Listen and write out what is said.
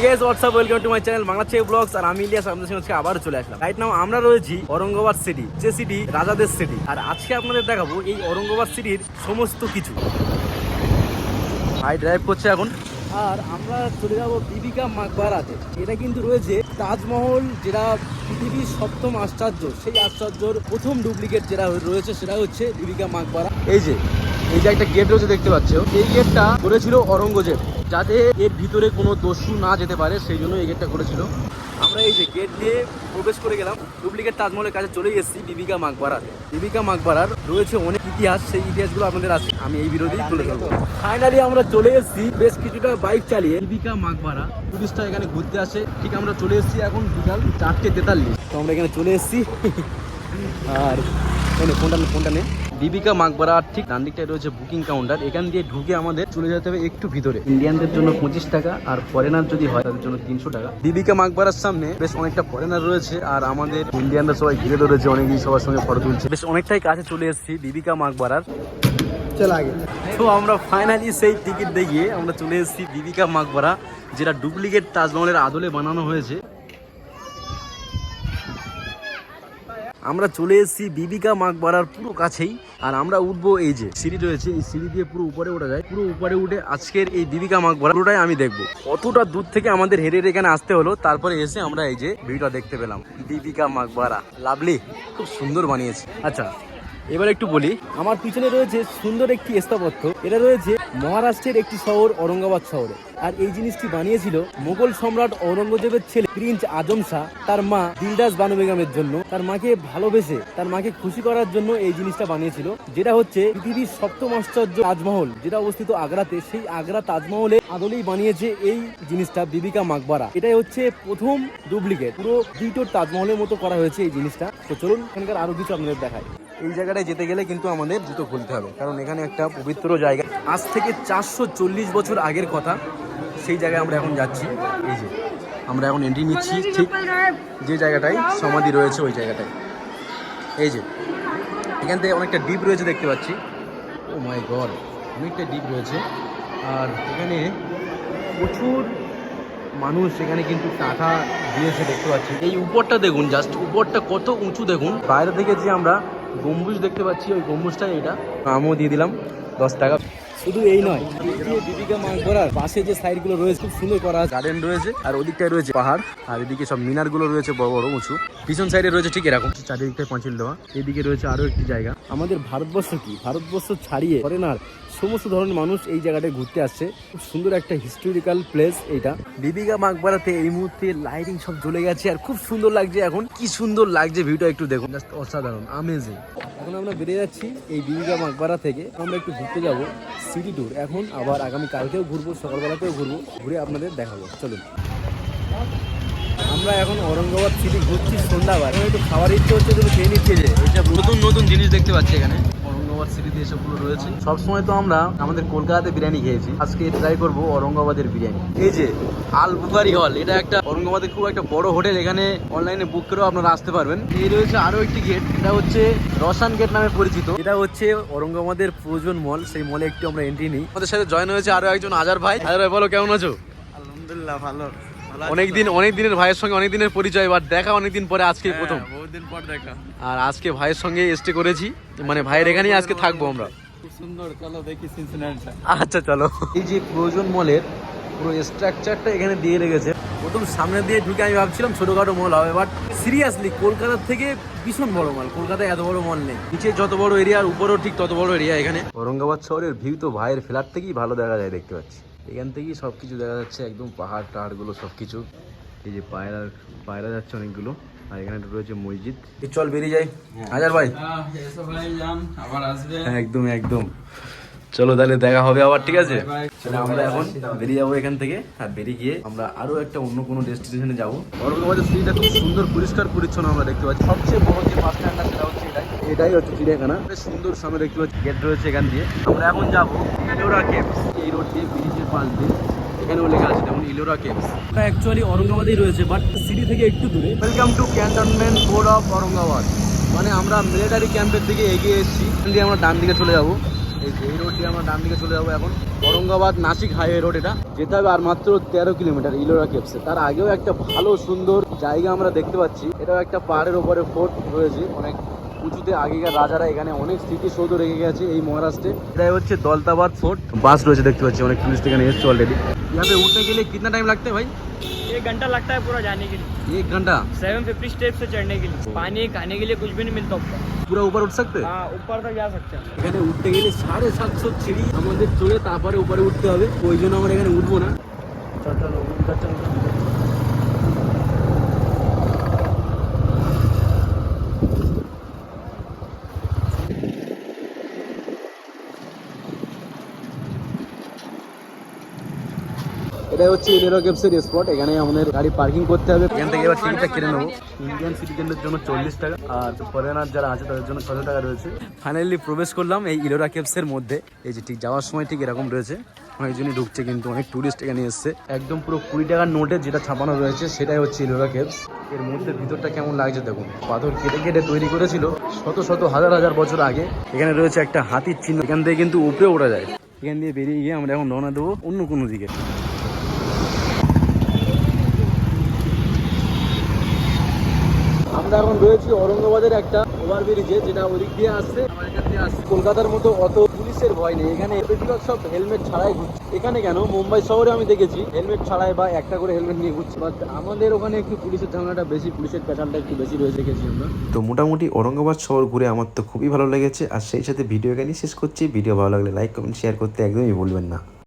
ঠিক আছে WhatsApp welcome to my channel Bangla check blogs আর আমি ইলিয়াস আপনাদের সঙ্গে আবার চলে আসলাম। রাইট নাও আমরা রয়েছি অরঙ্গাবাদ সিটি যে সিটি রাজাদের সিটি আর আজকে আপনাদের দেখাবো এই অরঙ্গাবাদ সিটির সমস্ত কিছু। হাই ড্রাইভ করছে এখন। আর আমরা চলে যাব বিবিকা মাকবারাতে। এটা কিন্তু রয়েছে তাজমহল যেটা পৃথিবীর সপ্তম আশ্চর্য। সেই আশ্চর্যর প্রথম ডুপ্লিকেট যেটা রয়েছে সেটা হচ্ছে বিবিকা মাকবারা। এই যে এই যে একটা গেট রয়েছে দেখতে পাচ্ছ? এই গেটটা করেছিল অরঙ্গজেব যাতে এর ভিতরে কোনো দস্যু না যেতে পারে, সেই জন্য এই গেটটা করেছিল। আমরা এই যে গেট দিয়ে প্রবেশ করে গেলাম ডুপ্লিকেট তাজমহলের কাছে চলে এসেছি বিবিকা মাকবারার বিবিকা মাকবারার রয়েছে অনেক ইতিহাস, সেই ইতিহাসগুলো আপনাদের আছে আমি এই বিরোধী তুলে ধরবো। ফাইনালি আমরা চলে এসেছি, বেশ কিছুটা বাইক চালিয়ে। বিবিকা মাকবারা টুরিস্টরা এখানে ঘুরতে আসে। ঠিক আমরা চলে এসেছি এখন বিকাল চারটে তেতাল্লিশ। তো আমরা এখানে চলে এসেছি। আর ফোনটা ফোনটা নে। দীপিকা মাকবারা ঠিক ডান দিকটায় রয়েছে বুকিং কাউন্টার এখান দিয়ে ঢুকে আমাদের চলে যেতে হবে একটু ভিতরে। ইন্ডিয়ানদের জন্য পঁচিশ টাকা আর ফরেনার যদি হয় তাদের জন্য তিনশো টাকা। দীপিকা মাকবারার সামনে বেশ অনেকটা ফরেনার রয়েছে আর আমাদের ইন্ডিয়ানরা সবাই ঘিরে ধরেছে অনেকেই সবার সঙ্গে ফটো তুলছে। বেশ অনেকটাই কাছে চলে এসেছি দীপিকা মাকবারার। তো আমরা ফাইনালি সেই টিকিট দেখিয়ে আমরা চলে এসেছি দীপিকা মাকবারা যেটা ডুপ্লিকেট তাজমহলের আদলে বানানো হয়েছে। আমরা চলে এসেছি বিবিকা মাকবারার পুরো কাছেই, আর আমরা উঠবো এই যে সিঁড়ি রয়েছে, এই সিঁড়ি দিয়ে পুরো উপরে ওঠা যায়। পুরো উপরে উঠে আজকের এই বিবিকা মাকবারা পুরোটাই আমি দেখব। কতটা দূর থেকে আমাদের হেরে হেরে এখানে আসতে হলো, তারপরে এসে আমরা এই যে ভিউটা দেখতে পেলাম। বিবিকা মাকবারা লাভলি, খুব সুন্দর বানিয়েছে। আচ্ছা এবার একটু বলি, আমার পিছনে রয়েছে সুন্দর একটি স্থাপত্য। এটা রয়েছে মহারাষ্ট্রের একটি শহর, ঔরঙ্গাবাদ শহরে। আর এই জিনিসটি বানিয়েছিল মোগল সম্রাট ঔরঙ্গজেবের ছেলে প্রিন্স আজম শাহ। তার মা দিলদাস বানু বেগমের জন্য। তার মাকে ভালোবেসে, তার মাকে খুশি করার জন্য এই জিনিসটা বানিয়েছিল। যেটা হচ্ছে পৃথিবীর সপ্তম আশ্চর্য তাজমহল। যেটা অবস্থিত আগ্রাতে, সেই আগ্রা তাজমহলে আদলেই বানিয়েছে এই জিনিসটা বিবিকা মাকবারা। এটাই হচ্ছে প্রথম ডুপ্লিকেট। পুরো দুটো তাজমহলের মতো করা হয়েছে এই জিনিসটা। তো চলুন, এখানকার আরও কিছু আপনাদের দেখায় এই জায়গাটায় যেতে গেলে কিন্তু আমাদের জুতো খুলতে হবে। কারণ এখানে একটা পবিত্র জায়গা। আজ থেকে চারশো চল্লিশ বছর আগের কথা। সেই জায়গায় আমরা এখন যাচ্ছি। এই যে, আমরা এখন এন্ট্রি নিচ্ছি। ঠিক যে জায়গাটায় সমাধি রয়েছে, ওই জায়গাটায়। এই যে, এখান থেকে অনেকটা ডিপ রয়েছে দেখতে পাচ্ছি। ও মাই গড অনেকটা ডিপ রয়েছে। আর এখানে প্রচুর মানুষ এখানে কিন্তু টাকা দিয়েছে দেখতে পাচ্ছি। এই উপরটা দেখুন জাস্ট উপরটা কত উঁচু দেখুন। বাইরে থেকে যে আমরা গম্বুজ দেখতে পাচ্ছি ওই গম্বুজটাই এটা। আমও দিয়ে দিলাম দশ টাকা। শুধু এই নয় দিদিকা মাছ ধরার মাকবরার পাশে যে সাইডগুলো রয়েছে খুব সুন্দর করা গার্ডেন রয়েছে আর ওদিকটায় রয়েছে পাহাড় আর এদিকে সব মিনারগুলো রয়েছে বড় বড় উঁচু। পিছন সাইডে রয়েছে ঠিক এরকম। চারিদিকটায় পাঁচিল দেওয়া। এদিকে রয়েছে আরও একটি জায়গা। আমাদের ভারতবর্ষ কি? ভারতবর্ষ ছাড়িয়ে ফরেনার সমস্ত ধরনের মানুষ এই জায়গাটায় ঘুরতে আসছে। খুব সুন্দর একটা হিস্টোরিক্যাল প্লেস এইটা দীপিকা মাকবারাতে এই মুহূর্তে লাইটিং সব জ্বলে গেছে আর খুব সুন্দর লাগছে এখন। কি সুন্দর লাগছে ভিউটা একটু দেখুন। জাস্ট অসাধারণ আমেজিং এখন আমরা বেরিয়ে যাচ্ছি এই দীপিকা মাকবারা থেকে। আমরা একটু ঘুরতে যাব সিটি ট্যুর এখন আবার আগামী কালকেও ঘুরবো সকালবেলাতেও ঘুরবো। ঘুরে আপনাদের দেখাবো। চলুন। আমরা এখন ঔরঙ্গাবাদ সিটি ঘুরছি সন্ধ্যাবার। একটু খাবার ইচ্ছে হচ্ছে তুমি খেয়ে নিচ্ছে যে। নতুন নতুন জিনিস দেখতে পাচ্ছি এখানে। সিটিতে এসবগুলো রয়েছে। সবসময় তো আমরা আমাদের কলকাতাতে বিরিয়ানি খেয়েছি। আজকে ট্রাই করব ঔরঙ্গাবাদের বিরিয়ানি। এই যে আল বুখারি হল এটা একটা ঔরঙ্গাবাদের খুব একটা বড় হোটেল। এখানে অনলাইনে বুক করেও আপনারা আসতে পারবেন। এই রয়েছে আরও একটি গেট এটা হচ্ছে রসান গেট নামে পরিচিত। এটা হচ্ছে ঔরঙ্গাবাদের প্রয়োজন মল সেই মলে একটু আমরা এন্ট্রি নিই। আমাদের সাথে জয়েন হয়েছে আরও একজন আজার ভাই। আজার ভাই, বলো কেমন আছো? আলহামদুলিল্লাহ, ভালো। অনেক দিন অনেক দিনের ভাইয়ের সঙ্গে অনেক দিনের পরিচয় বাট দেখা অনেকদিন পরে আজকে হ্যাঁ, প্রথম। বহুত দিন পর দেখা। আর আজকে ভাইয়ের সঙ্গে স্টে করেছি মানে ভাইয়ের এখানেই আজকে থাকব আমরা। সুন্দর চলো দেখি সিনসিনারিটা আচ্ছা চলো। এই যে প্রয়োজন মলের পুরো স্ট্রাকচারটা এখানে দিয়ে রেখেছে প্রথম সামনে দিয়ে ঢুকে আমি ভাবছিলাম ছোটখাটো মল হবে বাট সিরিয়াসলি কলকাতার থেকে ভীষণ বড় মল। কলকাতায় এত বড় মল নেই। নিচে যত বড় এরিয়া আর উপরেও ঠিক তত বড় এরিয়া এখানে। ঔরঙ্গাবাদ শহরের ভিউ তো ভাইয়ের ফ্ল্যাট থেকেই ভালো দেখা যায় দেখতে পাচ্ছি। এখান থেকেই সব কিছু দেখা যাচ্ছে একদম পাহাড় টাহাড়গুলো সব কিছু এই যে পায়রা পায়রা যাচ্ছে অনেকগুলো আর এখানে রয়েছে মসজিদ। চল বেরিয়ে যাই। হাজার ভাই। এসো ভাই যান আবার আসবে। হ্যাঁ, একদম একদম। চলো তাহলে দেখা হবে আবার ঠিক আছে? আমরা এখন বেরিয়ে যাব এখান থেকে আর বেরিয়ে গিয়ে আমরা আরও একটা অন্য কোনো ডেস্টিনেশনে যাব। সিটিটা খুব সুন্দর পরিষ্কার পরিচ্ছন্ন আমরা দেখতে পাচ্ছি। সবচেয়ে বড় যে বাস স্ট্যান্ডটা সেটা হচ্ছে এটাই হচ্ছে চিড়িয়াখানা। বেশ সুন্দর সামনে দেখতে পাচ্ছি গেট রয়েছে এখান দিয়ে। আমরা এখন যাব ইলোরা কেভস এই রোড দিয়ে ব্রিজের পাশ দিয়ে। এখানেও লেখা আছে যেমন ইলোরা কেভস এটা অ্যাকচুয়ালি ঔরঙ্গাবাদেই রয়েছে বাট সিটি থেকে একটু দূরে। Welcome to cantonment board of Aurangabad. মানে আমরা মিলিটারি ক্যাম্পের দিকে এগিয়ে এসেছি। এখান দিয়ে আমরা ডান দিকে চলে যাব। এই যে এই রোড দিয়ে আমরা ডান দিকে চলে যাব এখন। ঔরঙ্গাবাদ নাসিক হাইওয়ে রোড এটা। যেতে হবে আর মাত্র তেরো কিলোমিটার ইলোরা কেপসে তার আগেও একটা ভালো সুন্দর জায়গা আমরা দেখতে পাচ্ছি। এটাও একটা পাহাড়ের ওপরে ফোর্ট রয়েছে। অনেক পুজোতে আগেকার রাজারা এখানে অনেক স্মৃতিসৌধ রেখে গেছে এই মহারাষ্ট্রে এটাই হচ্ছে দলতাবাদ ফোর্ট বাস রয়েছে দেখতে পাচ্ছি অনেক টুরিস্ট এখানে এসছে অলরেডি यहाँ पे उठने के लिए कितना टाइम लगता है भाई एक घंटा लगता है पूरा जाने के लिए एक घंटा सेवन फिफ्टी स्टेप से चढ़ने के लिए पानी खाने के लिए कुछ भी नहीं मिलता ऊपर पूरा ऊपर उठ सकते हैं ऊपर तक जा सकते हैं এখানে উঠতে গেলে সাড়ে সাতশো সিঁড়ি আমাদের চড়ে তারপরে উপরে উঠতে হবে ওই জন্য আমরা এখানে উঠবো না এটা হচ্ছে ইলেরো কেপসের স্পট এখানে আমাদের গাড়ি পার্কিং করতে হবে। এখান থেকে এবার টিকিটটা কিনে নেব। ইন্ডিয়ান সিটিজেনদের জন্য চল্লিশ টাকা, আর ফরেনার যারা আছে তাদের জন্য ছশো টাকা রয়েছে। ফাইনালি প্রবেশ করলাম এই ইলোরা কেপসের মধ্যে। এই যে ঠিক যাওয়ার সময় ঠিক এরকম রয়েছে। অনেকজনই ঢুকছে কিন্তু, অনেক টুরিস্ট এখানে এসছে। একদম পুরো কুড়ি টাকার নোটে যেটা ছাপানো রয়েছে, সেটাই হচ্ছে ইলোরা কেপস এর মধ্যে ভিতরটা কেমন লাগছে দেখুন। পাথর কেটে কেটে তৈরি করেছিল, শত শত হাজার হাজার বছর আগে। এখানে রয়েছে একটা হাতির চিহ্ন, এখান থেকে কিন্তু উপরে ওঠা যায়। এখান দিয়ে বেরিয়ে গিয়ে আমরা এখন রওনা দেবো অন্য কোনো দিকে। আমরা এখন রয়েছি ঔরঙ্গাবাদের একটা ওভারব্রিজে, যেটা ওদিক দিয়ে আসছে কলকাতার মতো অত পুলিশের ভয় নেই। এখানে বেশিরভাগ সব হেলমেট ছাড়াই ঘুরছে। এখানে কেন? মুম্বাই শহরে আমি দেখেছি, হেলমেট ছাড়াই বা একটা করে হেলমেট নিয়ে ঘুরছে। বাট আমাদের ওখানে একটু পুলিশের ঝামেলাটা বেশি, পুলিশের প্যাটার্নটা একটু বেশি রয়েছে দেখেছি আমরা। তো মোটামুটি ঔরঙ্গাবাদ শহর ঘুরে আমার তো খুবই ভালো লেগেছে। আর সেই সাথে ভিডিও এখানেই শেষ করছি। ভিডিও ভালো লাগলে লাইক কমেন্ট শেয়ার করতে একদমই ভুলবেন না।